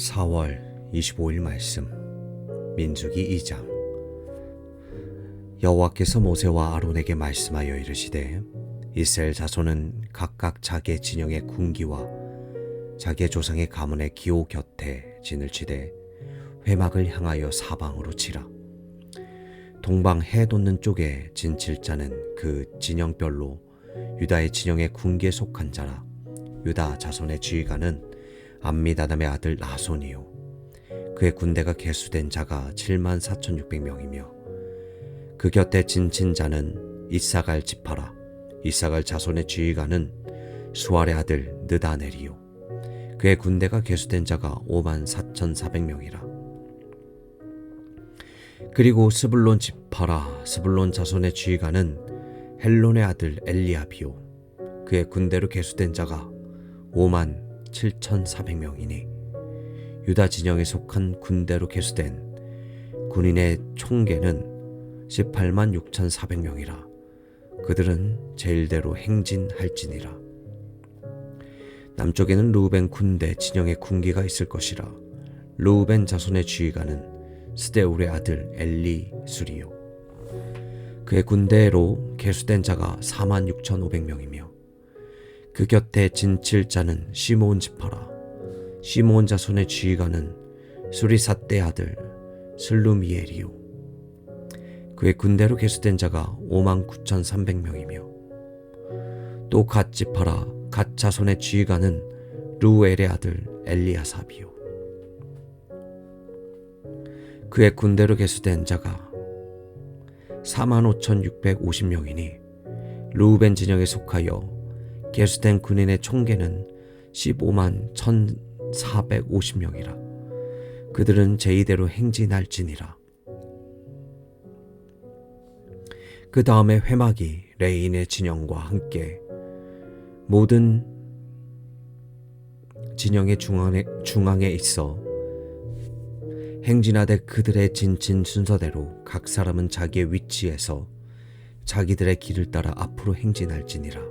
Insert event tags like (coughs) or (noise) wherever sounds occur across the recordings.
4월 25일 말씀 민수기 2장. 여호와께서 모세와 아론에게 말씀하여 이르시되 이스라엘 자손은 각각 자기의 진영의 군기와 자기의 조상의 가문의 기호 곁에 진을 치되 회막을 향하여 사방으로 치라. 동방 해 돋는 쪽에 진칠 자는 그 진영별로 유다의 진영의 군기에 속한 자라. 유다 자손의 지휘관은 암미다담의 아들 나손이요. 그의 군대가 개수된 자가 7만 4,600명이며 그 곁에 진친 자는 이사갈 지파라. 이사갈 자손의 지휘관은 수알의 아들 느다넬이요. 그의 군대가 개수된 자가 5만 4,400명이라. 그리고 스불론 지파라 스불론 자손의 지휘관은 헬론의 아들 엘리아비요. 그의 군대로 개수된 자가 5만 7,400명이니 유다 진영에 속한 군대로 개수된 군인의 총계는 18만 6,400명이라 그들은 제일대로 행진할지니라. 남쪽에는 루벤 군대 진영의 군기가 있을 것이라 루벤 자손의 지휘관은 스데울의 아들 엘리 수리요. 그의 군대로 개수된 자가 4만 6,500명이며 그 곁에 진칠 자는 시몬 지파라. 시몬 자손의 지휘관은 수리사떼 아들 슬루미엘이요. 그의 군대로 개수된 자가 5만 9,300명이며 또 갓 지파라 갓 자손의 지휘관은 루엘의 아들 엘리아삽이요. 그의 군대로 개수된 자가 4만 5,650명이니 루벤 진영에 속하여 개수된 군인의 총계는 15만 1,450명이라. 그들은 제이대로 행진할지니라. 그 다음에 회막이 레인의 진영과 함께 모든 진영의 중앙에, 중앙에 있어 행진하되 그들의 진친 순서대로 각 사람은 자기의 위치에서 자기들의 길을 따라 앞으로 행진할지니라.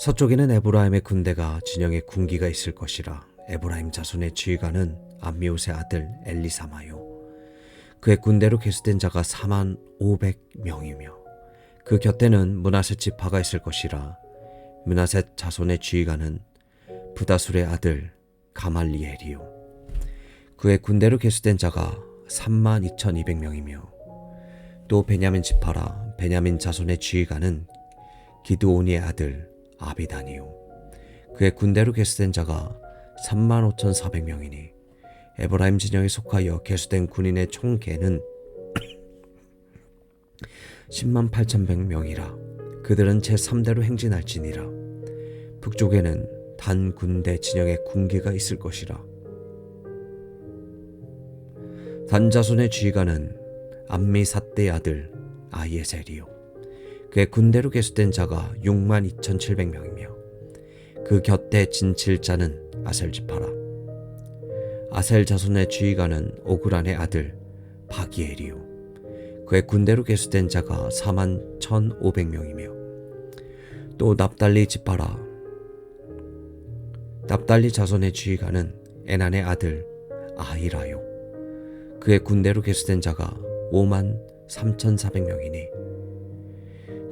서쪽에는 에브라임의 군대가 진영에 군기가 있을 것이라 에브라임 자손의 지휘관은 암미옷의 아들 엘리사마요. 그의 군대로 개수된 자가 4만 500명이며 그 곁에는 문하셋 지파가 있을 것이라 문하셋 자손의 지휘관은 부다술의 아들 가말리엘이요. 그의 군대로 개수된 자가 3만 2,200명이며 또 베냐민 지파라 베냐민 자손의 지휘관은 기드온의 아들 아비다니요. 그의 군대로 개수된 자가 3만 5천4백명이니 에브라임 진영에 속하여 개수된 군인의 총계는 (coughs) 10만 8천1명이라 그들은 제3대로 행진할지니라. 북쪽에는 단 군대 진영의 군기가 있을 것이라. 단자손의 지휘관은 암미 사떼 아들 아이에셀이요 그의 군대로 개수된 자가 6만 2,700명이며 그 곁에 진칠 자는 아셀 자손의 지휘관은 오그란의 아들 바기엘이요. 그의 군대로 개수된 자가 4만 1,500명이며 또 납달리 지파라. 납달리 자손의 지휘관은 에난의 아들 아히라요. 그의 군대로 개수된 자가 5만 3,400명이니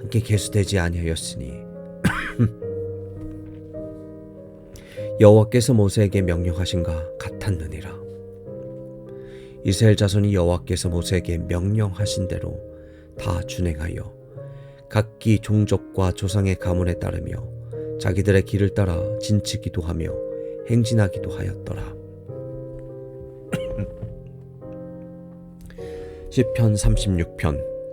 함께 개수되지 아니하였으니. (coughs) 여호와께서 모세에게 명령하신가 같았느니라. 이스라엘 자손이 여호와께서 모세에게 명령하신 대로 다 준행하여 각기 종족과 조상의 가문에 따르며 자기들의 길을 따라 진치기도 하며 행진하기도 하였더라. (coughs) 시편 36편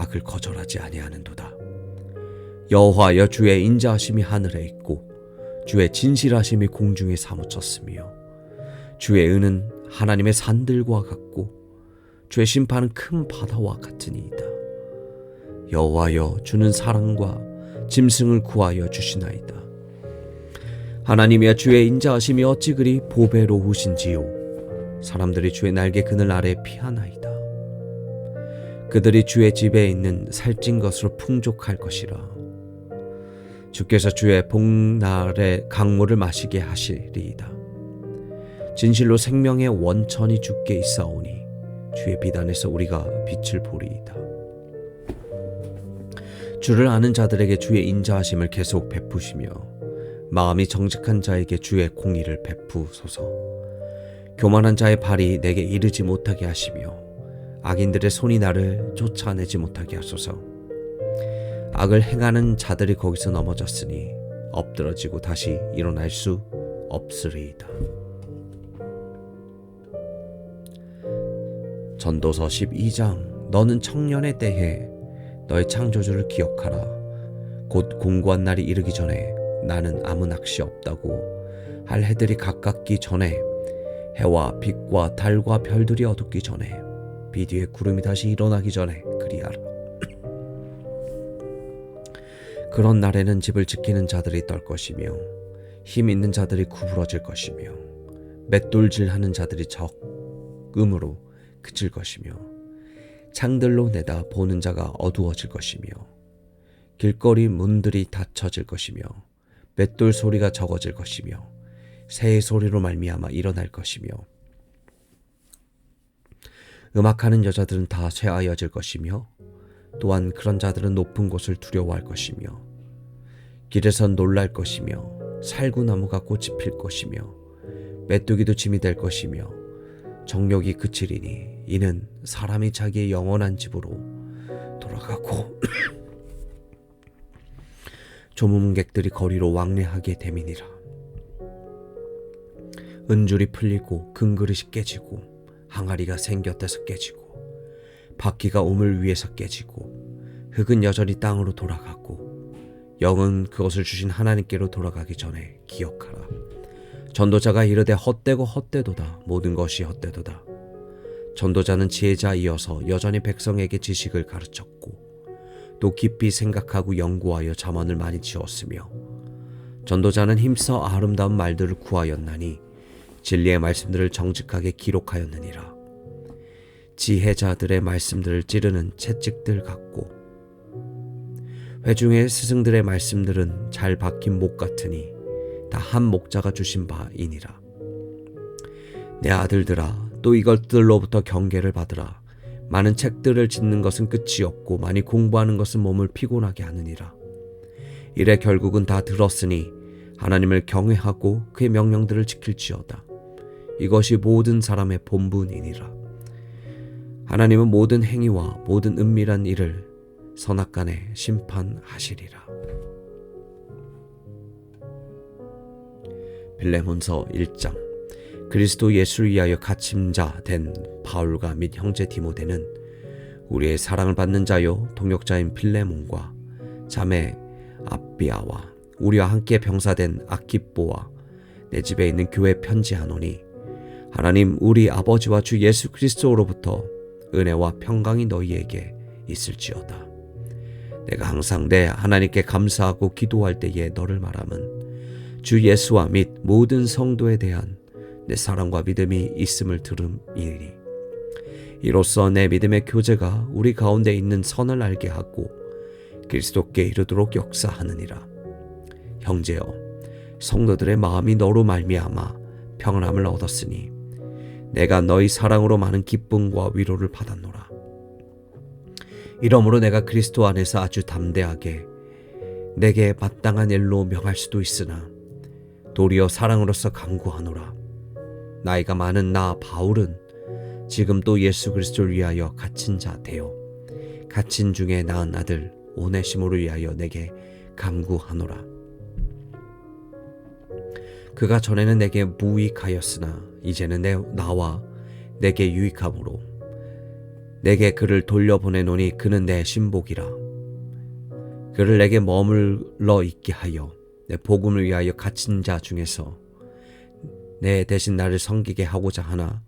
악을 거절하지 아니하는도다. 여호와여 주의 인자하심이 하늘에 있고 주의 진실하심이 공중에 사무쳤으며 주의 은은 하나님의 산들과 같고 주의 심판은 큰 바다와 같으니이다. 여호와여 주는 사랑과 짐승을 구하여 주시나이다. 하나님이여 주의 인자하심이 어찌 그리 보배로우신지요 사람들이 주의 날개 그늘 아래 피하나이다. 그들이 주의 집에 있는 살찐 것으로 풍족할 것이라. 주께서 주의 복날의 강물을 마시게 하시리이다. 진실로 생명의 원천이 주께 있사오니 주의 비단에서 우리가 빛을 보리이다. 주를 아는 자들에게 주의 인자하심을 계속 베푸시며 마음이 정직한 자에게 주의 공의를 베푸소서. 교만한 자의 발이 내게 이르지 못하게 하시며 악인들의 손이 나를 쫓아내지 못하게 하소서. 악을 행하는 자들이 거기서 넘어졌으니 엎드러지고 다시 일어날 수 없으리이다. 전도서 12장 너는 청년에 대해 너의 창조주를 기억하라. 곧 공고한 날이 이르기 전에 나는 아무 낚시 없다고 할 해들이 가깝기 전에 해와 빛과 달과 별들이 어둡기 전에 비 뒤에 구름이 다시 일어나기 전에 그리하라. 그런 날에는 집을 지키는 자들이 떨 것이며 힘 있는 자들이 구부러질 것이며 맷돌질하는 자들이 적음으로 그칠 것이며 창들로 내다 보는 자가 어두워질 것이며 길거리 문들이 닫혀질 것이며 맷돌 소리가 적어질 것이며 새의 소리로 말미암아 일어날 것이며 음악하는 여자들은 다 쇠하여질 것이며 또한 그런 자들은 높은 곳을 두려워할 것이며 길에서 놀랄 것이며 살구나무가 꽃이 필 것이며 메뚜기도 짐이 될 것이며 정욕이 그치리니 이는 사람이 자기의 영원한 집으로 돌아가고 (coughs) 조문객들이 거리로 왕래하게 됨이니라. 은줄이 풀리고 금그릇이 깨지고 항아리가 생겼대서 깨지고 바퀴가 우물 위에서 깨지고 흙은 여전히 땅으로 돌아가고 영은 그것을 주신 하나님께로 돌아가기 전에 기억하라. 전도자가 이르되 헛되고 헛되도다 모든 것이 헛되도다. 전도자는 지혜자이어서 여전히 백성에게 지식을 가르쳤고 또 깊이 생각하고 연구하여 자문을 많이 지었으며 전도자는 힘써 아름다운 말들을 구하였나니 진리의 말씀들을 정직하게 기록하였느니라. 지혜자들의 말씀들을 찌르는 채찍들 같고 회중의 스승들의 말씀들은 잘 박힌 목 같으니 다 한 목자가 주신 바이니라. 내 아들들아 또 이것들로부터 경계를 받으라. 많은 책들을 짓는 것은 끝이 없고 많이 공부하는 것은 몸을 피곤하게 하느니라. 이래 결국은 다 들었으니 하나님을 경외하고 그의 명령들을 지킬지어다. 이것이 모든 사람의 본분이니라. 하나님은 모든 행위와 모든 은밀한 일을 선악간에 심판하시리라. 빌레몬서 1장 그리스도 예수를 위하여 갇힘자 된 바울과 및 형제 디모데는 우리의 사랑을 받는 자요 동역자인 빌레몬과 자매 아비아와 우리와 함께 병사된 아키뽀와 내 집에 있는 교회 편지하노니 하나님 우리 아버지와 주 예수 그리스도로부터 은혜와 평강이 너희에게 있을지어다. 내가 항상 내 하나님께 감사하고 기도할 때에 너를 말함은 주 예수와 및 모든 성도에 대한 내 사랑과 믿음이 있음을 들음이니 이로써 내 믿음의 교제가 우리 가운데 있는 선을 알게 하고 그리스도께 이르도록 역사하느니라 형제여 성도들의 마음이 너로 말미암아 평안함을 얻었으니 내가 너희 사랑으로 많은 기쁨과 위로를 받았노라 이러므로 내가 그리스도 안에서 아주 담대하게 내게 마땅한 일로 명할 수도 있으나 도리어 사랑으로서 강구하노라. 나이가 많은 나 바울은 지금 또 예수 그리스도를 위하여 갇힌 자 되어 갇힌 중에 낳은 아들 오네시모를 위하여 내게 감구하노라. 그가 전에는 내게 무익하였으나 이제는 내 나와 내게 유익함으로 내게 그를 돌려보내노니 그는 내 신복이라. 그를 내게 머물러 있게 하여 내 복음을 위하여 갇힌 자 중에서 내 대신 나를 섬기게 하고자 하나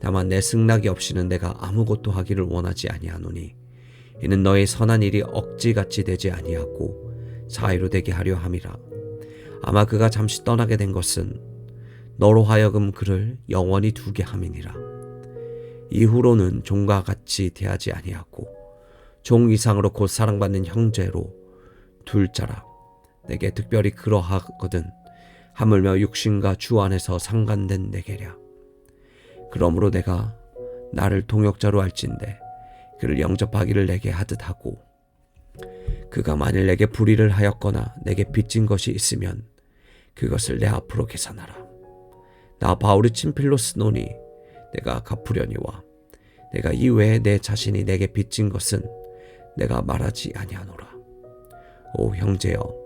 다만 내 승낙이 없이는 내가 아무것도 하기를 원하지 아니하노니 이는 너의 선한 일이 억지같이 되지 아니하고 자유로 되게 하려 함이라 아마 그가 잠시 떠나게 된 것은 너로 하여금 그를 영원히 두게 함이니라. 이후로는 종과 같이 대하지 아니하고 종 이상으로 곧 사랑받는 형제로 둘 자라. 내게 특별히 그러하거든 하물며 육신과 주 안에서 상관된 내게랴. 그러므로 내가 나를 동역자로 할진대 그를 영접하기를 내게 하듯 하고 그가 만일 내게 불의를 하였거나 내게 빚진 것이 있으면 그것을 내 앞으로 계산하라 나 바울이 친필로 쓰노니 내가 갚으려니와 내가 이외에 내 자신이 내게 빚진 것은 내가 말하지 아니하노라 오 형제여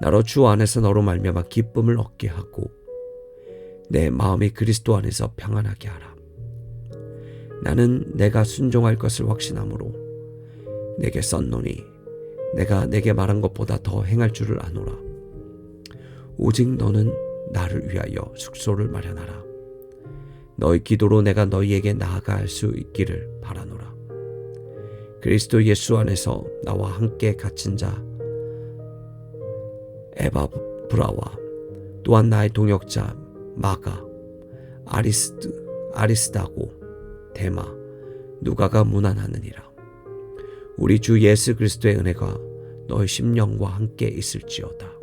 나로 주 안에서 너로 말미암아 기쁨을 얻게 하고 내 마음이 그리스도 안에서 평안하게 하라. 나는 내가 순종할 것을 확신함으로 내게 썼노니 내가 내게 말한 것보다 더 행할 줄을 아노라. 오직 너는 나를 위하여 숙소를 마련하라. 너의 기도로 내가 너희에게 나아갈 수 있기를 바라노라. 그리스도 예수 안에서 나와 함께 갇힌 자 에바 브라와 또한 나의 동역자 마가 아리스드 아리스다고 데마 누가가 문안하느니라 우리 주 예수 그리스도의 은혜가 너의 심령과 함께 있을지어다